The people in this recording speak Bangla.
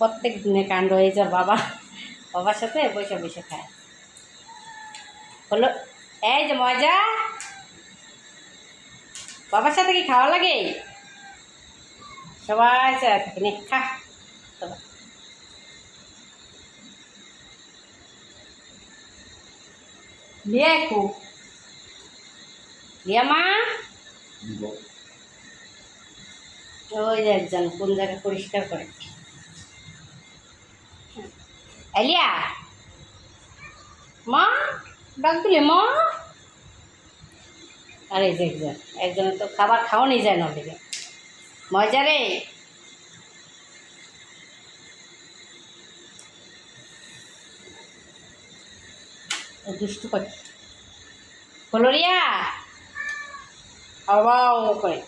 প্রত্যেক দিনে কাণ্ড হয়েছে ওর বাবা। বাবার সাথে বসে বসে খায়। হলো এই যে মজা। বাবার সাথে কি খাওয়া লাগে? সবাই থাকে নে খা। লিয়া একটু। লিয়া মা। ওই যে একজন কোন জায়গা পরিষ্কার করে। এলিয়া মা ডাক দিলে মা। আরে, যে একজন একজনের তো খাবার খাওয়ানি যায় না ওদিকে। মজা রে। দুষ্টু পাখি হলো রিয়া? আবার করে।